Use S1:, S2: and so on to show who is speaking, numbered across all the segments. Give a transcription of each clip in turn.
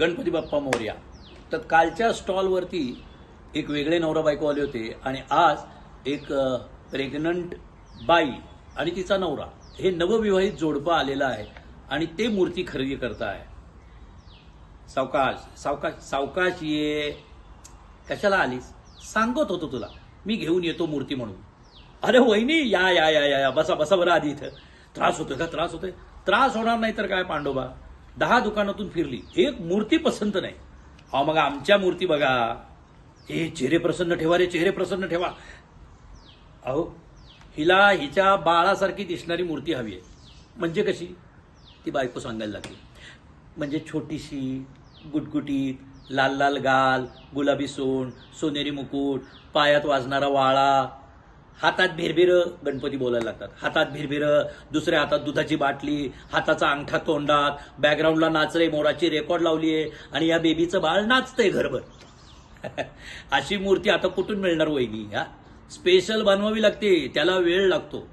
S1: गणपती बाप्पा मोर्या. तर कालच्या स्टॉलवरती एक वेगळे नवरा बायको आले होते आणि आज एक प्रेग्नंट बाई आणि तिचा नवरा. हे नवविवाहित जोडपं आलेलं आहे आणि ते मूर्ती खरेदी करताय. सावकाश सावकाश सावकाश ये. कशाला आलीस? सांगत होतो तुला. मी घेऊन येतो मूर्ती म्हणून. अरे वहिनी या या या या या. बसा बसा बरं आधी इथं. त्रास होतोय का? त्रास होतोय. त्रास होणार नाही तर काय पांडोबा? दहा दुकानातून फिरली. एक मूर्ती पसंत नाही. अहो मग आमच्या मूर्ती बघा. हे चेहरे प्रसन्न ठेवा रे चेहरे प्रसन्न ठेवा. अहो हिला हिच्या बाळासारखी दिसणारी मूर्ती हवी आहे. म्हणजे कशी? ती बायको सांगायला लागली. म्हणजे छोटीशी गुटगुटीत लाल लाल गाल गुलाबी सोंड सोनेरी मुकुट पायात वाजणारा वाळा हातात भिरभिर गणपती बोलायला लागतात. हातात भिरभिर दुसऱ्या हातात दुधाची बाटली हाताचा अंगठा तोंडात बॅकग्राऊंडला नाचरे मोराची रेकॉर्ड लावली आहे आणि या बेबीचं बाळ नाचतंय घरभर. अशी मूर्ती आता कुठून मिळणार वहिनी हा? स्पेशल बनवावी लागते त्याला वेळ लागतो.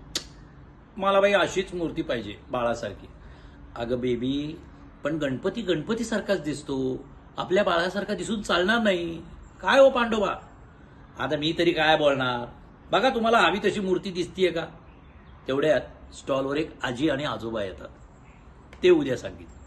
S1: मला बाई अशीच मूर्ती पाहिजे बाळासारखी. अगं बेबी पण गणपती गणपतीसारखाच दिसतो. आपल्या बाळासारखा दिसून चालणार नाही. काय हो पांडोबा? आता मी तरी काय बोलणार? बघा तुम्हाला हवी तशी मूर्ती दिसतीये का? तेवढ्यात स्टॉलवर एक आजी आणि आजोबा येतात. ते उद्या सांगितलं.